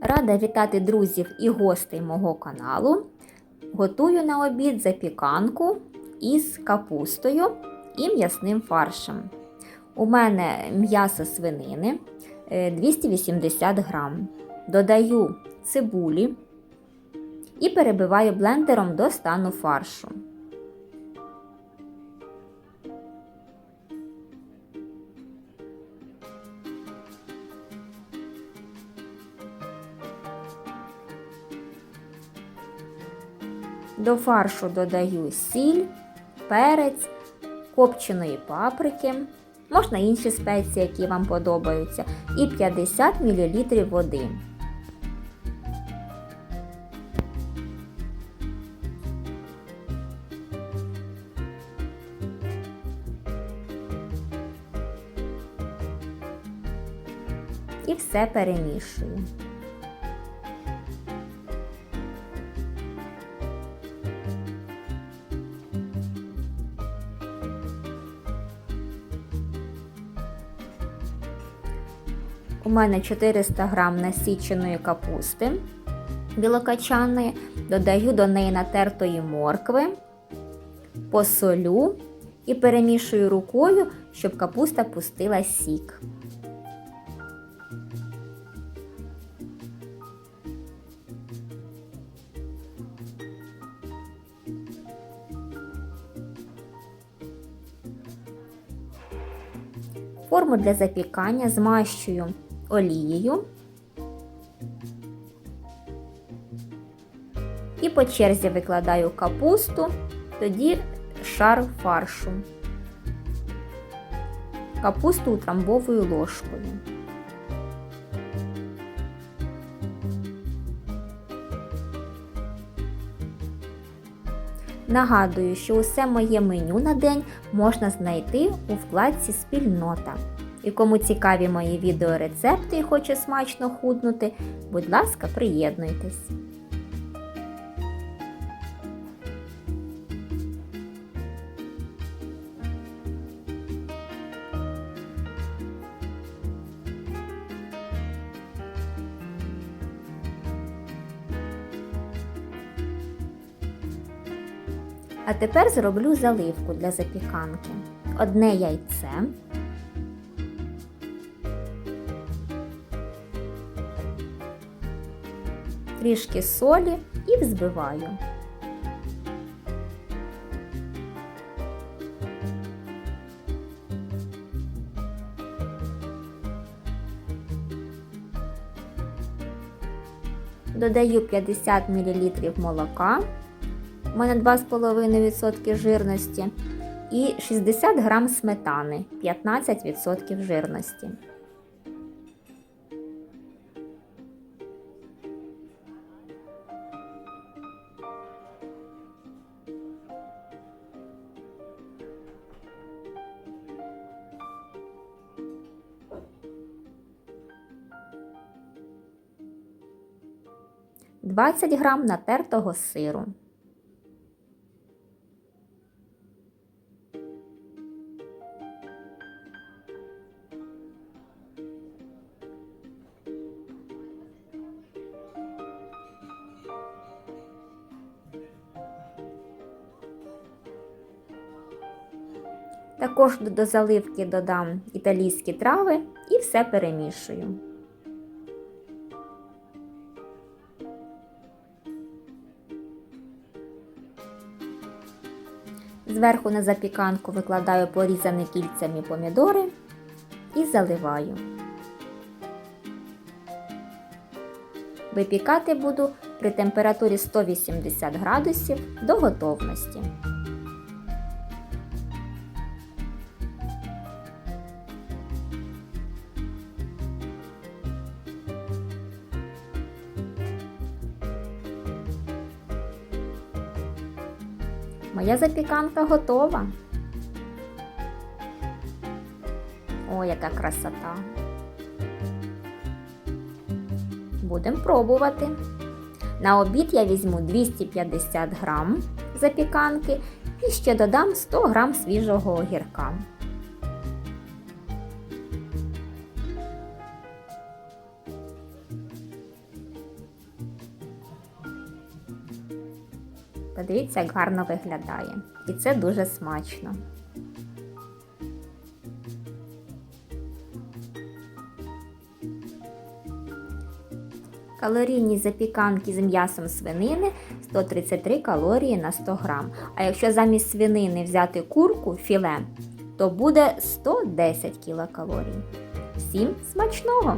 Рада вітати друзів і гостей мого каналу. Готую на обід запіканку із капустою і м'ясним фаршем. У мене м'ясо свинини е, 280 грам. Додаю цибулі і перебиваю блендером до стану фаршу. До фаршу додаю сіль, перець, копченої паприки, можна інші спеції, які вам подобаються, і 50 мл води. І все перемішую. У мене 400 грам насіченої капусти білокачаної, додаю до неї натертої моркви, посолю і перемішую рукою, щоб капуста пустила сік. Форму для запікання змащую олією і по черзі викладаю капусту, тоді шар фаршу. Капусту утрамбовую ложкою. Нагадую, що усе моє меню на день можна знайти у вкладці Спільнота. І кому цікаві мої відеорецепти і хоче смачно худнути, будь ласка, приєднуйтесь. А тепер зроблю заливку для запіканки. Одне яйце. Трішки солі і взбиваю. Додаю 50 мл молока, у мене 2,5% жирності, і 60 г сметани 15% жирності. Двадцять грам натертого сиру. Також до заливки додам італійські трави і все перемішую. Зверху на запіканку викладаю порізані кільцями помідори і заливаю. Випікати буду при температурі 180 градусів до готовності. Моя запіканка готова. О, яка красота. Будемо пробувати. На обід я візьму 250 грам запіканки і ще додам 100 грам свіжого огірка. Подивіться, як гарно виглядає. І це дуже смачно. Калорійність запіканки з м'ясом свинини 133 калорії на 100 грам. А якщо замість свинини взяти курку філе, то буде 110 кілокалорій. Всім смачного!